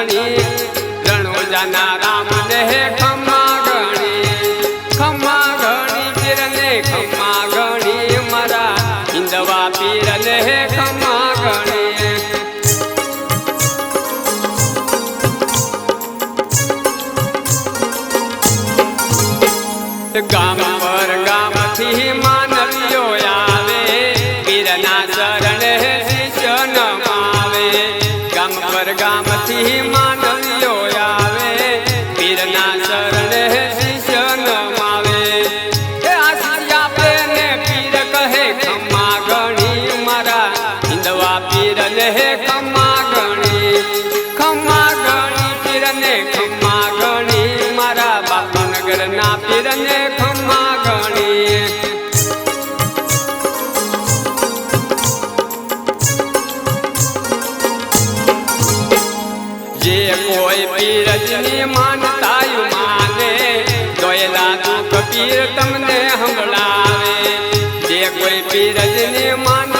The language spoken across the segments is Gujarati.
બીજના રણો જાના રામ ને હે ખમા ગણી ખમા ગણી પીર ને ખમા ગણી, મારા હિંદવા પીર હે ખમા ગણી. ગામ ગામથી માનવીઓ આવે. પીરના ચરણે શિષ્ય નમાવે હે આશી આપે ને પીર કહે ખમા ગણી મારા. હિંદવા પીર જે કોઈ પીરજની માનતાયું માને દોયલા દુઃખ પીર તમને સંભળાવે જે કોઈ પીરજની માનતાયું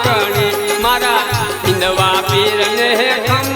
બિનવા પીરને હે ખમ